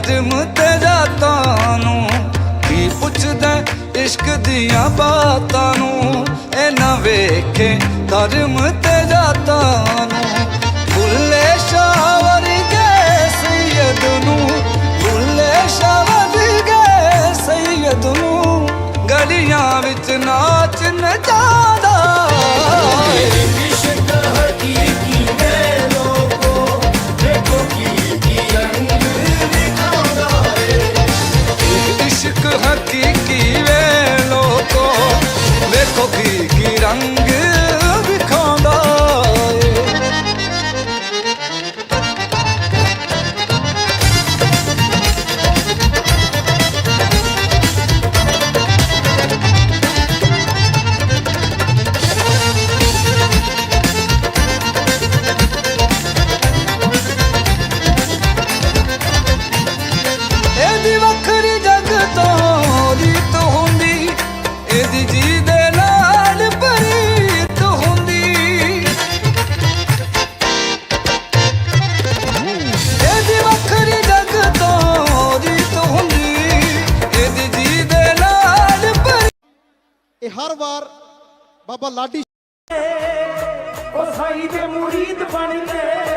ਹੋ ਦਰਮ ਤੇ ਨੂੰ ਕੀ ਪੁੱਛਦਾ ਇਸ਼ਕ ਦੀਆਂ ਬਾਤਾਂ ਨੂੰ। ਇਹ ਨਾ ਵੇਖੇ ਧਰਮ ਵੇਖੋ ਕੀ ਕੀ ਰੰਗ ਹਰ ਵਾਰ ਬਾਬਾ ਲਾਡੀ ਉਹ ਸਾਈ ਦੇ ਮੁਰੀਦ ਬਣ ਗਏ।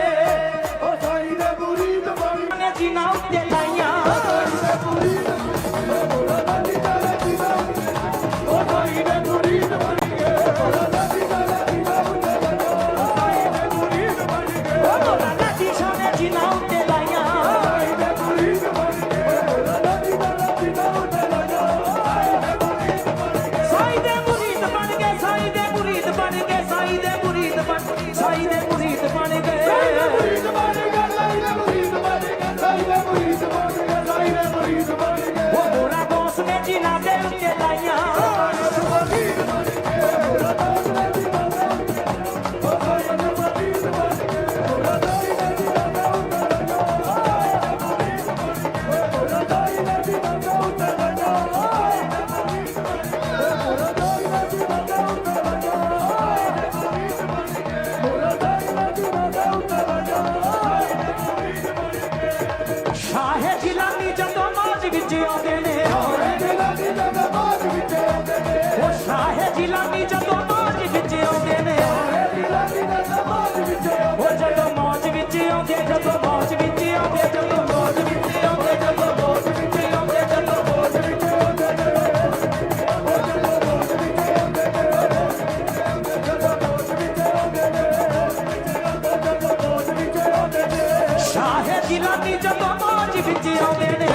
ਸ਼ਾਹੇ ਜਿਲਾਨੀ ਜਦੋਂ ਮੌਜ ਵਿੱਚ ਆਉਂਦੇ ਨੇ।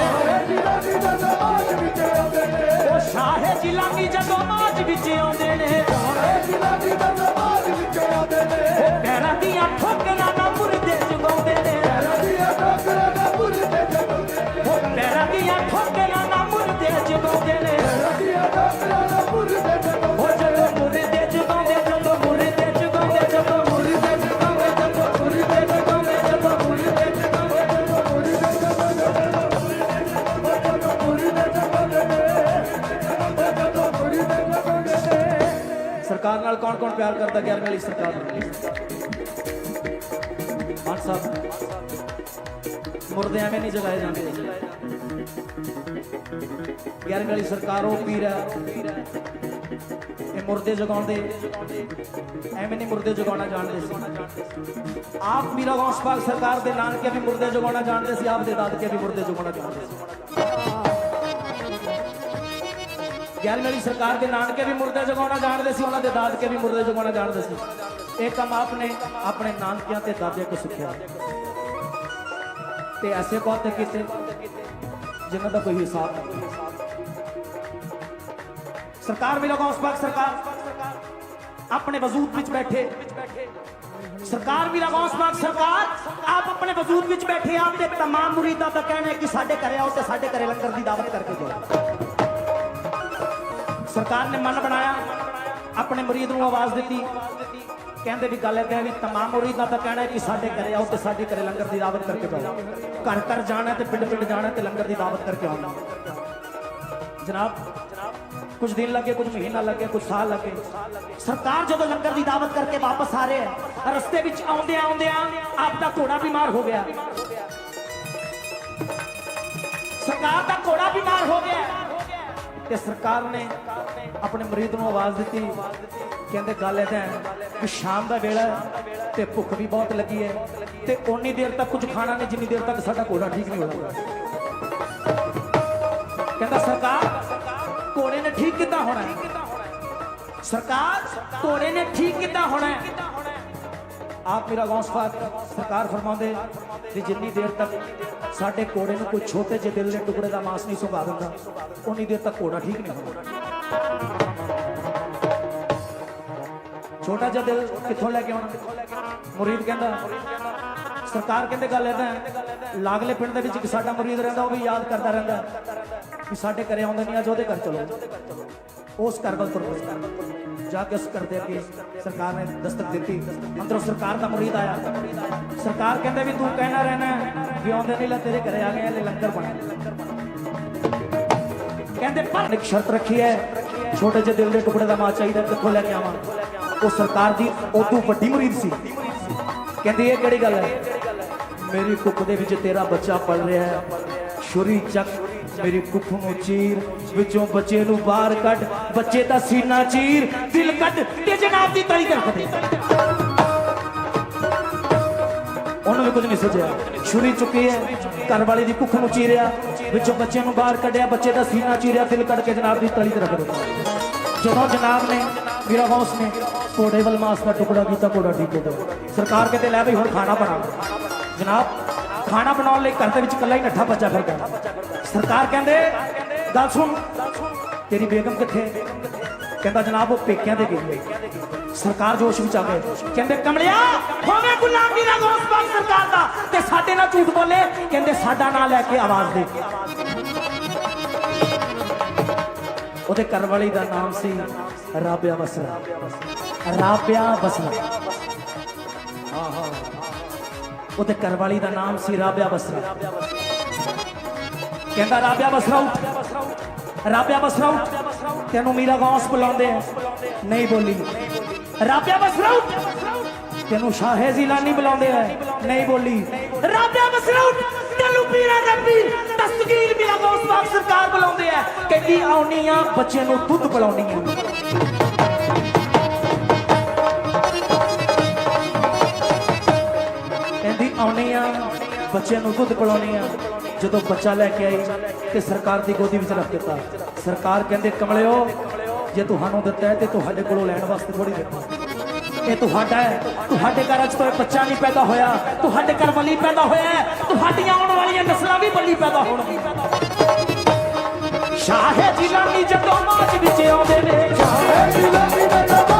ਉਹ ਸ਼ਾਹ ਜਿਲਾਨੀ ਜਦੋਂ ਮੌਜ ਵਿੱਚ ਆਉਂਦੇ ਨੇ। ਉਹ ਕੌਣ ਕੌਣ ਪਿਆਰ ਕਰਦਾ 11 ਵਾਲੀ ਸਰਕਾਰ ਨਾਲ ਮਾਨ ਸਾਹਿਬ। ਮੁਰਦੇ ਐਵੇਂ ਨਹੀਂ ਜਗਾਏ ਜਾਂਦੇ। 11 ਵਾਲੀ ਸਰਕਾਰ ਉਹ ਪੀਰ ਹੈ। ਇਹ ਮੁਰਦੇ ਜਗਾਉਂਦੇ। ਐਵੇਂ ਨਹੀਂ ਮੁਰਦੇ ਜਗਾਉਣਾ ਜਾਣਦੇ ਸੀ। ਆਪ ਮੀਰਾ ਗੌਸ ਪਾਕ ਸਰਕਾਰ ਦੇ ਨਾਨਕੇ ਵੀ ਮੁਰਦੇ ਜਗਾਉਣਾ ਜਾਣਦੇ ਸੀ, ਆਪ ਦੇ ਦਾਦਕੇ ਵੀ ਮੁਰਦੇ ਜਗਾਉਣਾ ਜਾਣਦੇ ਸੀ। ਗਿਆਨ ਵਾਲੀ ਸਰਕਾਰ ਦੇ ਨਾਨਕੇ ਵੀ ਮੁਰਦੇ ਜਗਾਉਣਾ ਜਾਣਦੇ ਸੀ ਉਹਨਾਂ ਦੇ ਦਾਦਕੇ ਵੀ ਮੁਰਦੇ ਜਗਾਉਣਾ ਜਾਣਦੇ ਸੀ ਇਹ ਕੰਮ ਆਪਨੇ ਆਪਣੇ ਨਾਨਕਿਆਂ ਤੇ ਦਾਦਿਆਂ ਕੋ ਸਿੱਖਿਆ ਤੇ ਐਸੇ ਬਹੁਤ ਕੀਤੇ ਜਿਨ੍ਹਾਂ ਦਾ ਕੋਈ ਹਿਸਾਬ ਨਹੀਂ ਸਰਕਾਰ ਮਿਲਾ ਗੌਸ ਪਾਕ ਸਰਕਾਰ ਆਪਣੇ ਵਜੂਦ ਵਿੱਚ ਬੈਠੇ ਸਰਕਾਰ ਵੀ ਲਗਾਉਸ ਪਾਕ ਸਰਕਾਰ ਆਪ ਆਪਣੇ ਵਜੂਦ ਵਿੱਚ ਬੈਠੇ ਆਪ ਦੇ तमाम ਮੁਰੀਦਾਂ ਦਾ ਕਹਿਣਾ ਹੈ ਕਿ ਸਾਡੇ ਘਰੇ ਆਓ ਤੇ ਸਾਡੇ ਘਰੇ ਲੰਗਰ ਦੀ ਦਾਵਤ ਕਰਕੇ ਜਾਓ ਸਰਕਾਰ ਨੇ ਮਨ ਬਣਾਇਆ, ਆਪਣੇ ਮੁਰੀਦ ਨੂੰ ਆਵਾਜ਼ ਦਿੱਤੀ। ਕਹਿੰਦੇ ਵੀ ਗੱਲ ਇਹ ਵੀ ਤਮਾਮ ਮੁਰੀਦਾਂ ਦਾ ਕਹਿਣਾ ਹੈ ਕਿ ਸਾਡੇ ਘਰੇ ਆਓ ਤੇ ਸਾਡੇ ਘਰੇ ਲੰਗਰ ਦੀ ਦਾਵਤ ਕਰਕੇ ਜਾਓ ਘਰ ਘਰ ਜਾਣਾ ਤੇ ਪਿੰਡ ਪਿੰਡ ਜਾਣਾ ਤੇ ਲੰਗਰ ਦੀ ਦਾਵਤ ਕਰਕੇ ਆਉਣਾ ਜਨਾਬ, ਕੁਝ ਦਿਨ ਲੱਗੇ, ਕੁਝ ਮਹੀਨਾ ਲੱਗੇ, ਕੁਝ ਸਾਲ ਲੱਗੇ। ਸਰਕਾਰ ਜਦੋਂ ਲੰਗਰ ਦੀ ਦਾਵਤ ਕਰਕੇ ਵਾਪਸ ਆ ਰਹੇ ਹੈ, ਰਸਤੇ ਵਿੱਚ ਆਉਂਦੇ ਆਉਂਦੇ ਆਪ ਦਾ ਘੋੜਾ ਬਿਮਾਰ ਹੋ ਗਿਆ। ਸਰਕਾਰ ਦਾ ਘੋੜਾ ਬਿਮਾਰ ਹੋ ਗਿਆ। ਤੇ ਸਰਕਾਰ ਨੇ ਆਪਣੇ ਮਰੀਜ਼ ਨੂੰ ਆਵਾਜ਼ ਦਿੱਤੀ। ਕਹਿੰਦੇ ਗੱਲ ਇਹਦਾ ਕਿ ਸ਼ਾਮ ਦਾ ਵੇਲਾ ਹੈ ਤੇ ਭੁੱਖ ਵੀ ਬਹੁਤ ਲੱਗੀ ਹੈ ਤੇ ਓਨੀ ਦੇਰ ਤੱਕ ਕੁਝ ਖਾਣਾ ਨਹੀਂ, ਜਿੰਨੀ ਦੇਰ ਤੱਕ ਸਾਡਾ ਘੋੜਾ ਠੀਕ ਨਹੀਂ ਹੋਣਾ। ਕਹਿੰਦਾ ਸਰਕਾਰ, ਘੋੜੇ ਨੇ ਠੀਕ ਕਿੱਦਾਂ ਹੋਣਾ ਹੈ। ਸਰਕਾਰ, ਘੋੜੇ ਨੇ ਠੀਕ ਕਿੱਦਾਂ ਹੋਣਾ ਆਪ ਮੇਰਾ ਗੌਸਫਾਤ ਸਰਕਾਰ ਫਰਮਾਉਂਦੇ ਵੀ ਜਿੰਨੀ ਦੇਰ ਤੱਕ ਸਾਡੇ ਘੋੜੇ ਨੂੰ ਕੋਈ ਛੋਟੇ ਜਿਹੇ ਦਿਲ ਦੇ ਟੁਕੜੇ ਦਾ ਮਾਸ ਨਹੀਂ ਸੁਕਾ ਦਿੰਦਾ, ਉਨੀ ਦੇਰ ਤੱਕ ਘੋੜਾ ਠੀਕ ਨਹੀਂ ਹੁੰਦਾ। ਛੋਟਾ ਜਿਹਾ ਦਿਲ ਕਿੱਥੋਂ ਲੈ ਕੇ ਆਉਣਾ? ਮੁਰੀਦ ਕਹਿੰਦਾ, ਸਰਕਾਰ ਕਹਿੰਦੇ ਗੱਲ ਇਹਦਾ ਲਾਗਲੇ ਪਿੰਡ ਦੇ ਵਿੱਚ ਇੱਕ ਸਾਡਾ ਮੁਰੀਦ ਰਹਿੰਦਾ, ਉਹ ਵੀ ਯਾਦ ਕਰਦਾ ਰਹਿੰਦਾ ਵੀ ਸਾਡੇ ਘਰੇ ਆਉਂਦੇ ਨਹੀਂ, ਅੱਜ ਉਹਦੇ ਘਰ ਚਲੋ। ਉਸ ਘਰ ਵੱਲ ਤੁਰੋ ਜਾ ਕੇ ਉਸ ਘਰ ਦੇ ਅੱਗੇ ਸਰਕਾਰ ਨੇ ਦਸਤਕ ਦਿੱਤੀ। ਅੰਦਰੋਂ ਸਰਕਾਰ ਦਾ ਮੁਰੀਦ ਆਇਆ। ਸਰਕਾਰ ਕਹਿੰਦੇ ਵੀ ਤੂੰ ਕਹਿਣਾ ਰਹਿਣਾ ਵੀ ਆਉਂਦੇ ਨਹੀਂ ਲੈ ਤੇਰੇ ਘਰੇ ਆ ਗਏ ਲੈ ਲੰਗਰ ਬਣਾ। ਕਹਿੰਦੇ, ਪਰ ਇੱਕ ਸ਼ਰਤ ਰੱਖੀ ਹੈ, ਛੋਟੇ ਜਿਹੇ ਦਿਲ ਦੇ ਟੁਕੜੇ ਦਾ ਮਾਂ ਚਾਹੀਦਾ, ਕਿੱਥੋਂ ਲੈ ਕੇ ਆਵਾਂ? ਉਹ ਸਰਕਾਰ ਦੀ ਉਦੋਂ ਵੱਡੀ ਮੁਰੀਦ ਸੀ। ਕਹਿੰਦੀ, ਇਹ ਕਿਹੜੀ ਗੱਲ ਹੈ? ਮੇਰੀ ਕੁੱਖ ਦੇ ਵਿੱਚ ਤੇਰਾ ਬੱਚਾ ਪਲ ਰਿਹਾ ਹੈ। ਛੁਰੀ ਚੱਕ, ਮੇਰੀ ਕੁੱਖ ਨੂੰ ਚੀਰ ਵਿੱਚੋਂ ਬੱਚੇ ਨੂੰ ਬਾਹਰ ਕੱਢ, ਬੱਚੇ ਦਾ ਸੀਨਾ ਚੀਰ, ਦਿਲ ਕੱਢ ਤੇ ਜਨਾਬ ਦੀ ਤਲੀ ਤੇ ਰੱਖ ਦੇ ਉਹਨੂੰ ਵੀ ਕੁਝ ਨਹੀਂ ਸੁਝਿਆ ਛੁਰੀ ਚੁੱਕੀ ਹੈ, ਘਰ ਵਾਲੀ ਦੀ ਕੁੱਖ ਨੂੰ ਚੀਰਿਆ, ਵਿੱਚੋਂ ਬੱਚੇ ਨੂੰ ਬਾਹਰ ਕੱਢਿਆ, ਬੱਚੇ ਦਾ ਸੀਨਾ ਚੀਰਿਆ, ਦਿਲ ਕੱਢ ਕੇ ਜਨਾਬ ਦੀ ਤਲੀ ਤੇ ਰੱਖ ਦਿੱਤਾ ਜਦੋਂ ਜਨਾਬ ਨੇ, ਮੇਰਾ ਹੌਸ ਨੇ ਕੋੜੇ ਵੱਲ ਮਾਸ ਦਾ ਟੁਕੜਾ ਕੀਤਾ ਕੋੜਾ ਟੀਕੇ ਹੋ ਸਰਕਾਰ ਕਹਿੰਦੇ, ਲੈ ਬਈ, ਹੁਣ ਖਾਣਾ ਬਣਾ ਜਨਾਬ, ਖਾਣਾ ਬਣਾਉਣ ਲਈ ਘਰ ਦੇ ਵਿੱਚ ਇਕੱਲਾ ਹੀ ਨੱਠਾ ਬੱਚਾ ਫਿਰਦਾ। ਸਰਕਾਰ ਕਹਿੰਦੇ ਗੱਲ ਸੁਣ। ਤੇਰੀ ਬੇਗਮ ਕਿੱਥੇ? ਕਹਿੰਦਾ ਜਨਾਬ, ਉਹ ਪੇਕਿਆਂ ਦੇ ਗਈ ਹੈ ਸਰਕਾਰ ਜੋਸ਼ ਵਿੱਚ ਆ ਗਏ। ਕਹਿੰਦੇ, ਕਮਲਿਆ ਹੋਵੇ ਗੁਲਾਮੀ ਦਾ ਦੋਸਤ ਬਣ ਸਰਕਾਰ ਦਾ, ਤੇ ਸਾਡੇ ਨਾਲ ਝੂਠ ਬੋਲੇ। ਕਹਿੰਦੇ, ਸਾਡਾ ਨਾਂ ਲੈ ਕੇ ਆਵਾਜ਼ ਦੇ। ਉਹਦੇ ਘਰਵਾਲੀ ਦਾ ਨਾਮ ਸੀ ਰਾਬਿਆ ਬਸਰਾ। ਰਾਬਿਆ ਬਸਰਾ। ਹਾਂ ਹਾਂ ਉਹਦੇ ਘਰਵਾਲੀ ਦਾ ਨਾਮ ਸੀ ਰਾਬਿਆ ਬਸਰਾ। ਕਹਿੰਦਾ, ਰਾਬਿਆ ਬਸਰਾ, ਉੱਠ। ਰਾਬਿਆ ਬਸਰਾ ਤੈਨੂੰ ਮੀਰਾ ਗੌਸ ਬੁਲਾਉਂਦੇ ਆ। ਨਹੀਂ ਬੋਲੀ। ਰਾਬਿਆ ਬਸਰਾ ਤੈਨੂੰ ਸ਼ਾਹੇ ਜ਼ਿਲਾਨੀ ਬੁਲਾਉਂਦੇ ਆ। ਨਹੀਂ ਬੋਲੀ। ਰਾਬਿਆ ਬਸਰਾ ਉੱਠ ਤੈਨੂੰ ਪੀਰਾ ਰੱਬੀ ਦਸਤਗੀਰ ਮੀਰਾ ਗੌਸ ਬਾਗ ਸਰਕਾਰ ਬੁਲਾਉਂਦੇ ਆ। ਕਹਿੰਦੀ ਆਉਣੀ ਆ, ਬੱਚੇ ਨੂੰ ਦੁੱਧ ਪਿਲਾਉਣੀ ਆ। ਕਹਿੰਦੀ ਆਉਣੀ ਆ, ਬੱਚੇ ਨੂੰ ਦੁੱਧ ਪਿਲਾਉਣੀ ਆ। ਜਦੋਂ ਬੱਚਾ ਲੈ ਕੇ ਆਈ ਤੇ ਸਰਕਾਰ ਦੀ ਗੋਦੀ ਵਿੱਚ ਰੱਖ ਦਿੱਤਾ। ਸਰਕਾਰ ਕਹਿੰਦੇ, ਕਮਲਿਓ, ਜੇ ਤੁਹਾਨੂੰ ਦਿੱਤਾ ਤੇ ਤੁਹਾਡੇ ਕੋਲੋਂ ਲੈਣ ਵਾਸਤੇ ਥੋੜੀ ਦਿੱਤਾ ਇਹ ਤੁਹਾਡਾ ਹੈ। ਤੁਹਾਡੇ ਘਰ ਚ ਕੋਈ ਬੱਚਾ ਨਹੀਂ ਪੈਦਾ ਹੋਇਆ। ਤੁਹਾਡੇ ਘਰ ਵਲੀ ਪੈਦਾ ਹੋਇਆ ਤੁਹਾਡੀਆਂ ਆਉਣ ਵਾਲੀਆਂ ਨਸਲਾਂ ਵੀ ਵਲੀ ਪੈਦਾ ਹੋਣਗੀਆਂ। ਸ਼ਾਹੇ ਜਿਲਾਨੀ ਜਦੋਂ ਮਾਜ ਵਿੱਚ ਆਉਂਦੇ ਨੇ, ਸ਼ਾਹੇ ਜਿਲਾਨੀ ਜਦੋਂ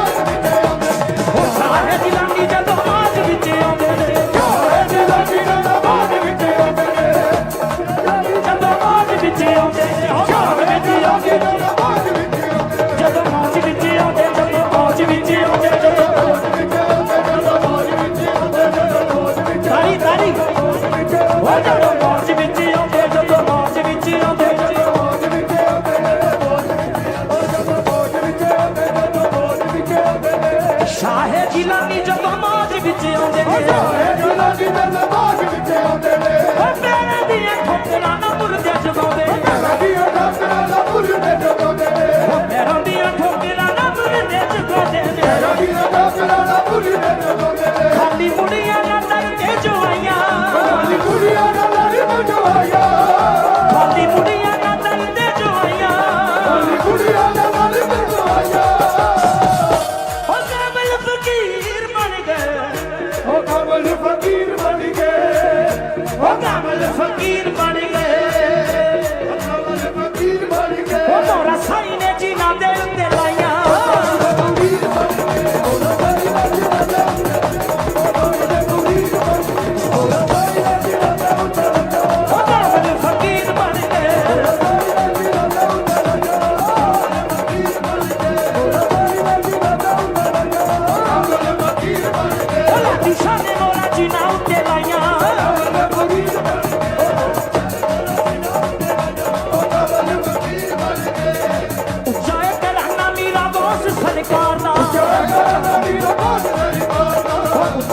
ਗੌਸ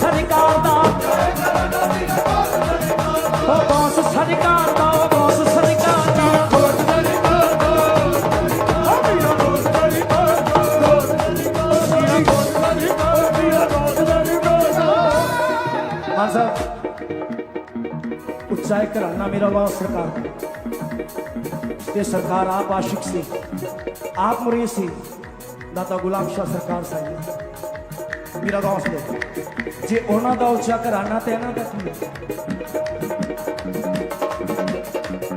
ਸਰਕਾਰ ਦਾ। ਉਹ ਗੌਸ ਸਰਕਾਰ ਦਾ, ਉਹ ਗੌਸ ਸਰਕਾਰ ਦਾ। ਮਾਨ ਸਾਹਿਬ ਉੱਚਾਏ ਘਰਾਣਾ ਮੇਰਾ ਵਾ ਸਰਕਾਰ। ਤੇ ਸਰਕਾਰ ਆਪ ਆਸ਼ਿਕ ਸੀ, ਆਪ ਮੁਰੀਦ ਸੀ ਦਾਤਾ ਗੁਲਾਮ ਸ਼ਾਹ ਸਰਕਾਰ ਸਾਹਿਬ ਮੇਰਾ ਗੌਸ ਦੇ ਜੇ ਉਹਨਾਂ ਦਾ ਉੱਚਾ ਘਰਾਣਾ ਤੇ ਇਹਨਾਂ ਦਾ ਕੀ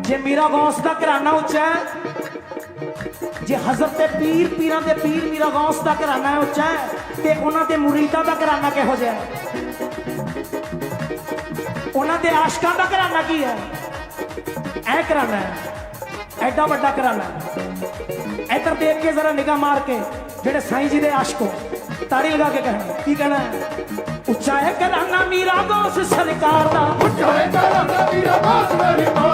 ਜੇ ਮੇਰਾ ਗੌਸ ਦਾ ਘਰਾਣਾ ਉੱਚਾ ਹੈ, ਜੇ ਹਜ਼ਰਤ ਪੀਰ, ਪੀਰਾਂ ਦੇ ਪੀਰ ਮੇਰਾ ਗੌਸ ਦਾ ਘਰਾਣਾ ਉੱਚਾ ਹੈ, ਤੇ ਉਹਨਾਂ ਦੇ ਮੁਰੀਦਾਂ ਦਾ ਘਰਾਣਾ ਕਿਹੋ ਜਿਹਾ ਹੈ? ਉਹਨਾਂ ਦੇ ਆਸ਼ਕਾਂ ਦਾ ਘਰਾਣਾ ਕੀ ਹੈ? ਐ ਘਰਾਣਾ ਹੈ, ਐਡਾ ਵੱਡਾ ਘਰਾਣਾ ਇੱਧਰ ਦੇਖ ਕੇ ਜ਼ਰਾ ਨਿਗਾਹ ਮਾਰ ਕੇ, ਜਿਹੜੇ ਸਾਈਂ ਜੀ ਦੇ ਆਸ਼ਕ ਹੋ। ਤਾੜੀ ਲਗਾ ਕੇ ਕਹਿਣਾ, ਕੀ ਕਹਿਣਾ ਹੈ? ਉੱਚਾ ਹੈ ਘਰਾਣਾ ਮੀਰਾ ਗੌਸ ਸਰਕਾਰ ਦਾ। ਚਾਹੇ ਕਰਾਂ ਵੀਰਾ ਬਾਸ ਮੇਰੀ ਮਾਰਦਾ ਚਾਹੇ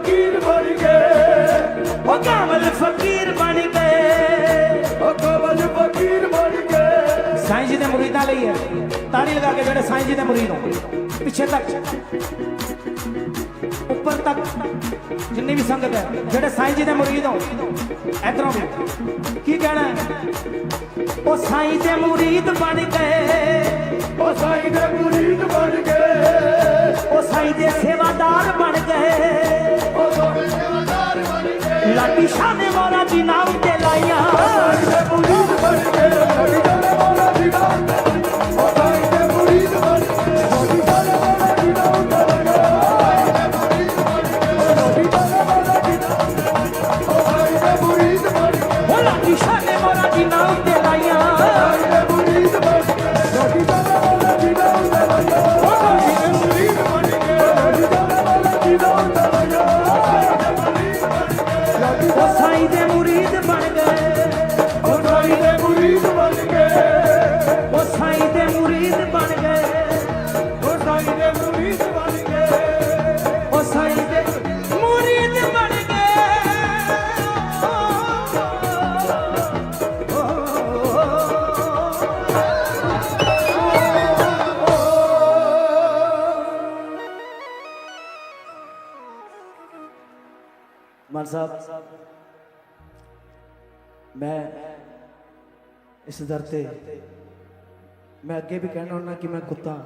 ਫਕੀਰ ਬਣ ਗਏ। ਉਹ ਕਾਮਲ ਫਕੀਰ ਬਣ ਗਏ। ਉਹ ਕੋਮਲ ਫਕੀਰ ਬਣ ਗਏ। ਸਾਈਂ ਜੀ ਦੇ ਮੁਰੀਦਾਂ ਲਈ ਹੈ। ਤਾੜੀ ਲਗਾ ਕੇ ਜਿਹੜੇ ਸਾਈਂ ਜੀ ਦੇ ਮੁਰੀਦ ਹੋ ਪਿੱਛੇ ਤੱਕ। ਉੱਪਰ ਤੱਕ। ਜਿੰਨੀ ਵੀ ਸੰਗਤ ਹੈ, ਜਿਹੜੇ ਸਾਈਂ ਜੀ ਦੇ ਮੁਰੀਦ ਹੋ ਇਧਰੋਂ ਵੀ। ਕੀ ਕਹਿਣਾ ਹੈ? ਉਹ ਸਾਈਂ ਦੇ ਮੁਰੀਦ ਬਣ ਗਏ। ਉਹ ਸਾਈਂ ਦੇ ਮੁਰੀਦ ਬਣ ਗਏ। ਉਹ ਸਾਈਂ ਦੇ ਸੇਵਾਦਾਰ ਬਣ ਗਏ। ਉਹ ਸੋਹਣੇ ਸੇਵਾਦਾਰ ਬਣ ਗਏ। ਲਾਡੀ ਸ਼ਾਹ ਮੋਰਾ ਦੀ ਨਾਮ ਤੇ ਇਸ ਦਰ ਤੇ ਮੈਂ ਅੱਗੇ ਵੀ ਕਹਿਣਾ ਹੁੰਦਾ ਕਿ ਮੈਂ ਕੁੱਤਾ।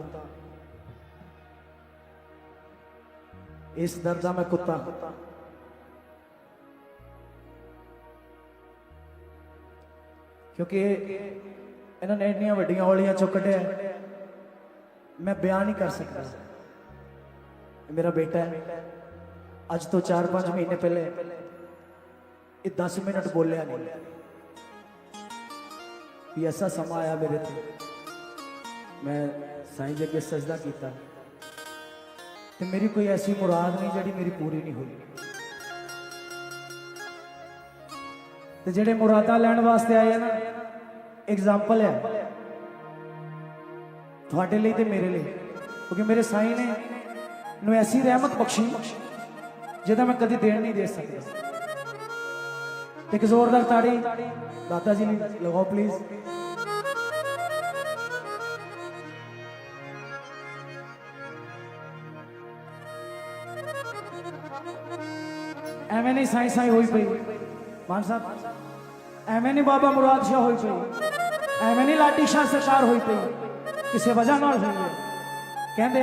ਇਸ ਦਰ ਦਾ ਮੈਂ ਕੁੱਤਾ। ਕਿਉਂਕਿ ਇਹਨਾਂ ਨੇ ਇੰਨੀਆਂ ਵੱਡੀਆਂ ਹੌਲੀਆਂ ਚੋਂ ਕੱਢਿਆ। ਮੈਂ ਬਿਆਨ ਨਹੀਂ ਕਰ ਸਕਦਾ। ਮੇਰਾ ਬੇਟਾ ਹੈ। ਅੱਜ ਤੋਂ 4-5 ਮਹੀਨੇ ਪਹਿਲੇ ਇਹ 10 ਮਿੰਟ ਬੋਲਿਆ ਨਹੀਂ। ਵੀ ਐਸਾ ਸਮਾਂ ਆਇਆ ਮੇਰੇ ਤੇ। ਮੈਂ ਸਾਈਂ ਦੇ ਅੱਗੇ ਸਜਦਾ ਕੀਤਾ। ਤੇ ਮੇਰੀ ਕੋਈ ਐਸੀ ਮੁਰਾਦ ਨਹੀਂ ਜਿਹੜੀ ਮੇਰੀ ਪੂਰੀ ਨਹੀਂ ਹੋਈ। ਤੇ ਜਿਹੜੇ ਮੁਰਾਦਾਂ ਲੈਣ ਵਾਸਤੇ ਆਏ ਆ ਨਾ ਐਗਜ਼ਾਮਪਲ ਹੈ। ਤੁਹਾਡੇ ਲਈ ਤੇ ਮੇਰੇ ਲਈ। ਕਿਉਂਕਿ ਮੇਰੇ ਸਾਈਂ ਨੇ ਨੂੰ ਐਸੀ ਰਹਿਮਤ ਬਖਸ਼ੀ, ਜਿਹਦਾ ਮੈਂ ਕਦੀ ਦੇਣ ਨਹੀਂ ਦੇ ਸਕਦਾ। ਇੱਕ ਜ਼ੋਰਦਾਰ ਤਾੜੀ। ਦਾਦਾ ਜੀ ਲਈ ਲਗਾਓ ਪਲੀਜ਼ ਐਵੇਂ ਨਹੀਂ ਸਾਈ ਸਾਈ ਹੋਈ ਪਈ। ਮਾਨ ਸਾਹਿਬ, ਐਵੇਂ ਨਹੀਂ ਬਾਬਾ ਮੁਰਾਦ ਸ਼ਾਹ ਹੋਈ ਪਈ। ਐਵੇਂ ਨਹੀਂ ਲਾਟੀ ਸ਼ਾਹ ਸਰਕਾਰ ਹੋਈ ਪਈ। ਕਿਸੇ ਵਜ੍ਹਾ ਨਾਲ ਹੋਈ ਹੈ। ਕਹਿੰਦੇ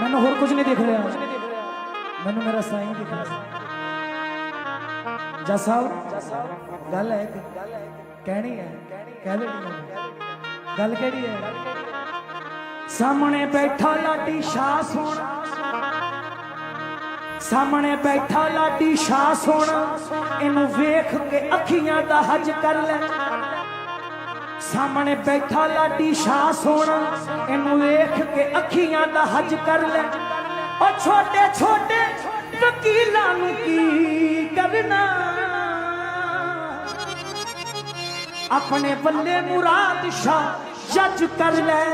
ਮੈਨੂੰ ਹੋਰ ਕੁਝ ਨਹੀਂ ਦਿਖ ਰਿਹਾ। ਮੈਨੂੰ ਮੇਰਾ ਸਾਈਂ ਦਿਖ ਰਿਹਾ। ਜੱਜ ਸਾਹਿਬ ਗੱਲ ਹੈ ਕਹਿਣੀ ਹੈ। ਕਹਿ ਦੇ ਗੱਲ ਕਿਹੜੀ ਹੈ? ਸਾਹਮਣੇ ਬੈਠਾ ਲਾਡੀ ਸ਼ਾਹ ਸੋਹਣਾ। ਸਾਹਮਣੇ ਬੈਠਾ ਲਾਡੀ ਸ਼ਾਹ ਸੋਹਣਾ। ਇਹਨੂੰ ਵੇਖ ਕੇ ਅੱਖੀਆਂ ਦਾ ਹੱਜ ਕਰ ਲੈ। ਸਾਹਮਣੇ ਬੈਠਾ ਲਾਡੀ ਸ਼ਾਹ ਸੋਣਾ ਇਹਨੂੰ ਵੇਖ ਕੇ ਅੱਖੀਆਂ ਦਾ ਹੱਜ ਕਰ ਲੈ। ਉਹ ਛੋਟੇ ਛੋਟੇ ਵਕੀਲਾਂ ਨੂੰ ਕੀ ਕਰਨਾ? ਆਪਣੇ ਬੱਲੇ ਮੁਰਾਦ ਸ਼ਾਹ ਜੱਜ ਕਰ ਲੈ।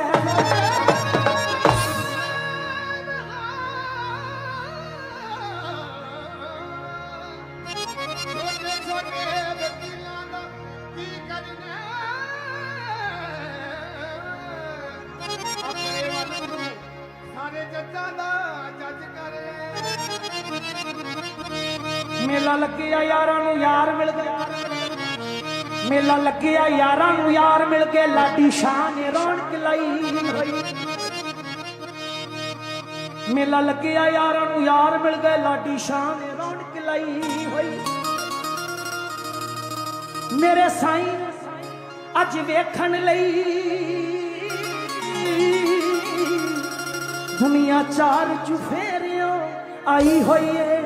ਮੇਲਾ ਲੱਗਿਆ, ਯਾਰਾਂ ਨੂੰ ਯਾਰ ਮਿਲ ਕੇ ਲਾਡੀ ਸ਼ਾਹ ਨੇ ਰੌਣਕ ਲਾਈ ਹੋਈ। ਮੇਲਾ ਲੱਗਿਆ, ਯਾਰਾਂ ਨੂੰ ਯਾਰ ਮਿਲ ਗਏ ਲਾਡੀ ਸ਼ਾਹ ਨੇ ਰੌਣਕ ਲਾਈ ਹੋਈ। ਮੇਰੇ ਸਾਈਂ ਅੱਜ ਵੇਖਣ ਲਈ ਦੁਨੀਆ ਚਾਰ ਚੁਫੇਰਿਓ ਆਈ ਹੋਈ ਏ।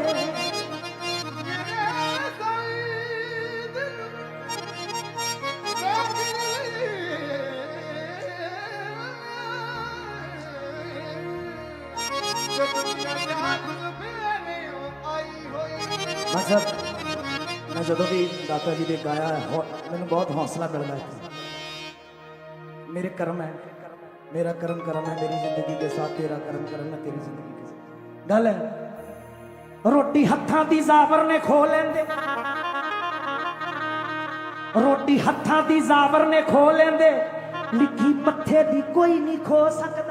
ਮਤਲਬ ਮੈਂ ਜਦੋਂ ਵੀ ਦਾਤਾ ਜੀ ਦੇ ਗਾਇਆ ਹੋ- ਮੈਨੂੰ ਬਹੁਤ ਹੌਸਲਾ ਮਿਲਦਾ ਹੈ। ਮੇਰੇ ਕਰਮ ਹੈ, ਮੇਰਾ ਕਰਮ ਕਰਮ ਹੈ, ਮੇਰੀ ਜ਼ਿੰਦਗੀ ਕੇ ਸਾਥ ਤੇਰਾ ਕਰਮ ਕਰਮ ਹੈ, ਤੇਰੀ ਜ਼ਿੰਦਗੀ ਕੇ ਸਾਥ। ਗੱਲ ਹੈ, ਰੋਟੀ ਹੱਥਾਂ ਦੀ ਜ਼ਾਵਰ ਨੇ ਖੋ ਲੈਂਦੇ। ਰੋਟੀ ਹੱਥਾਂ ਦੀ ਜ਼ਾਵਰ ਨੇ ਖੋ ਲੈਂਦੇ। ਲਿਖੀ ਮੱਥੇ ਦੀ ਕੋਈ ਨਹੀਂ ਖੋ ਸਕਦਾ।